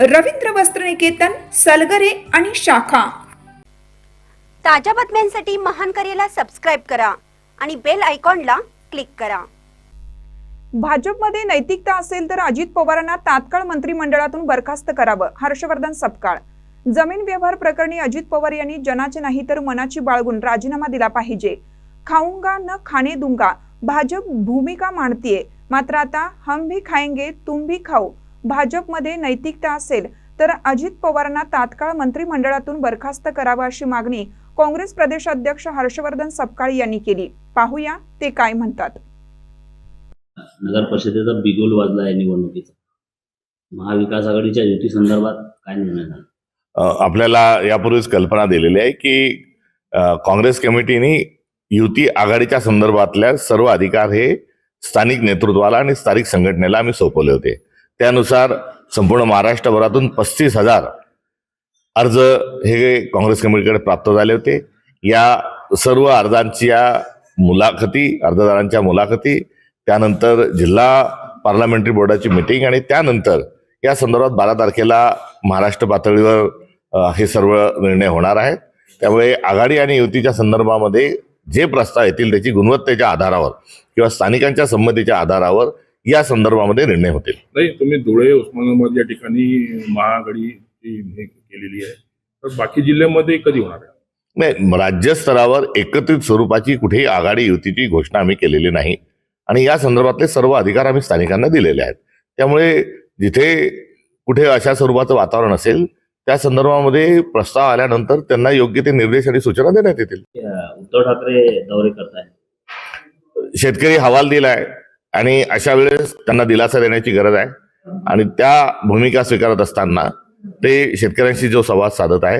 रवींद्र वस्त्रनिकेतन सलगरे आणि शाखा. ताज्या बातम्यांसाठी महान करेला सबस्क्राईब करा आणि बेल आयकॉनला क्लिक करा. भाजपमध्ये नैतिकता असेल तर अजित पवारांना तात्काळ मंत्रिमंडळातून बरखास्त करावं हर्षवर्धन सपकाळ. जमीन व्यवहार प्रकरणी अजित पवार यांनी जनाचे नाही तर मनाची बाळगून राजीनामा दिला पाहिजे. खाऊंगा न खाणे दूंगा भाजप भूमिका मांडतीये मात्र आता हम भी खाएंगे तुम भी खाऊ भाजपमध्ये नैतिकता असेल तर अजित पवारांना तात्काळ मंत्रिमंडळातून बरखास्त करावं अशी मागणी काँग्रेस प्रदेशाध्यक्ष हर्षवर्धन सपकाळ यांनी केली. पाहूया ते काय म्हणतात. नगर परिषदेचा बिगुल वाजला आहे निवडणुकीचा. महाविकास आघाडीच्या युती संदर्भात काय निर्णय झाला? आपल्याला यापूर्वीच कल्पना दिलेली आहे की काँग्रेस कमिटीने युती आघाडीच्या संदर्भातल्या सर्व अधिकार हे स्थानिक नेतृत्वाला आणि स्थानिक संघटनेला आम्ही सोपवले होते. त्यानुसार संपूर्ण महाराष्ट्रभरातून पस्तीस हजार अर्ज हे काँग्रेस कमिटीकडे प्राप्त झाले होते. या सर्व अर्जांच्या मुलाखती अर्जदारांच्या मुलाखती त्यानंतर जिल्हा पार्लमेंटरी बोर्डाची मिटिंग आणि त्यानंतर या संदर्भात बारा तारखेला महाराष्ट्र पातळीवर हे सर्व निर्णय होणार आहेत. त्यामुळे आघाडी आणि युतीच्या संदर्भामध्ये जे प्रस्ताव येतील त्याची गुणवत्तेच्या आधारावर किंवा स्थानिकांच्या संमतीच्या आधारावर या संदर्भामध्ये निर्णय होतील. नाही तुम्ही धुळे उस्मानाबाद या ठिकाणी महाआघाडी हे केलेली आहे. तर बाकी जिल्ह्यामध्ये कधी होणार आहे? नाही राज्यस्तरावर एकत्रित स्वरूपाची कुठेही आघाडी युतीची घोषणा आम्ही केलेली नाही. आणि या संदर्भातले सर्व अधिकार आम्ही स्थानिकांना दिलेले आहेत. त्यामुळे जिथे कुठे अशा स्वरूपाचं वातावरण असेल त्या संदर्भामध्ये प्रस्ताव आल्यानंतर त्यांना योग्य ते निर्देश आणि सूचना देण्यात येतील. उद्धव ठाकरे दौरे करताय शेतकरी हवाल दिलाय. आणि अशा वेळेस त्यांना दिलासा देण्याची गरज आहे. आणि त्या भूमिका स्वीकारत असताना ते शेतकऱ्यांशी जो संवाद साधत आहे